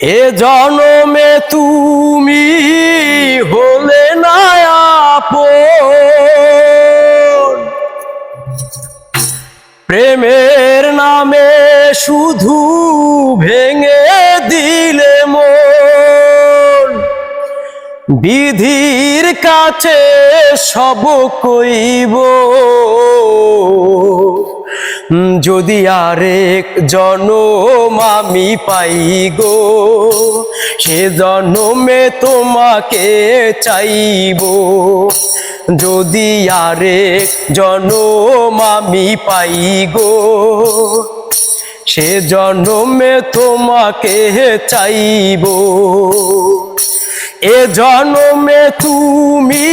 এ জনমে তুমি হলে না প্রেমের নামে শুধু ভেঙে দিলে মন। বিধির কাছে সব কইব। যদি আরেক জনম আমি পাই গো, সে জনমে তোমাকে চাইব। যদি আরেক জনম আমি পাই গো, সে জনমে তোমাকে চাইব। এ জনমে তুমি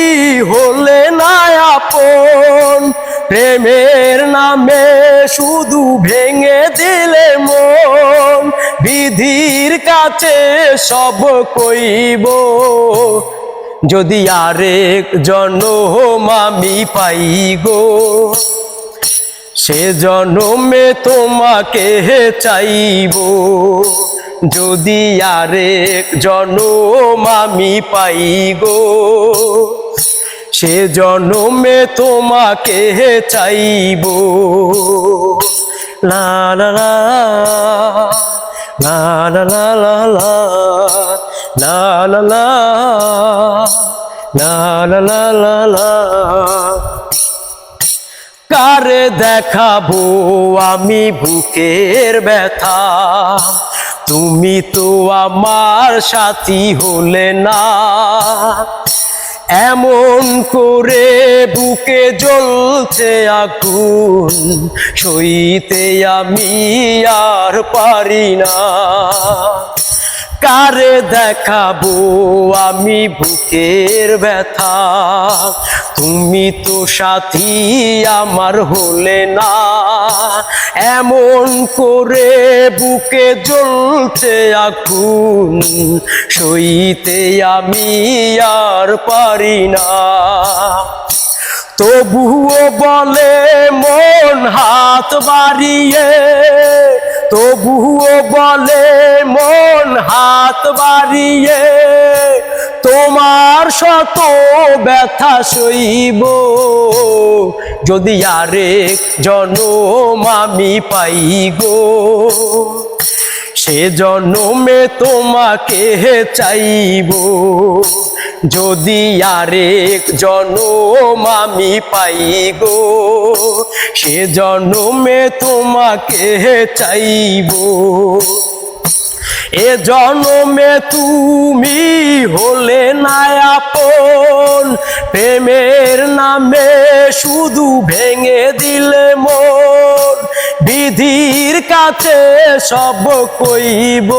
হলে না আপন, প্রেমের নামে শুধু ভেঙে দিলে মন, বিধির কাছে সব কইব। যদি আরেক জনম আমি পাই গো সে জনমে তোমাকে চাইব। যদি আরেক জনম আমি পাই গো সে জনমে তোমাকে চাইব লা লা দেখাবো আমি বুকের ব্যথা তুমি তো আমার সাথী হলে না এমন করে বুকে জ্বলছে আগুন, সইতে আমি আর পারি না। কারে দেখাবো আমি বুকের ব্যথা? তুমি তো সাথী আমার হলে না। এমন করে বুকে জ্বলছে আগুন, সইতে আমি আর পারি না। তবুও বলে মন হাত বাড়িয়ে, তবুও বলে মন হাত বাড়িয়ে তোমার শত ব্যথা সইব। যদি আরেক জনম আমি পাই গো সে জন্মে তোমাকে চাইব। যদি আরেক জনম আমি পাই গো সে জন্মে তোমাকে চাইব। এ জন্মে তুমি হলে না আপন প্রেমের নামে শুধু ভেঙে দিলে মন। বিধির কাছে সব কইব।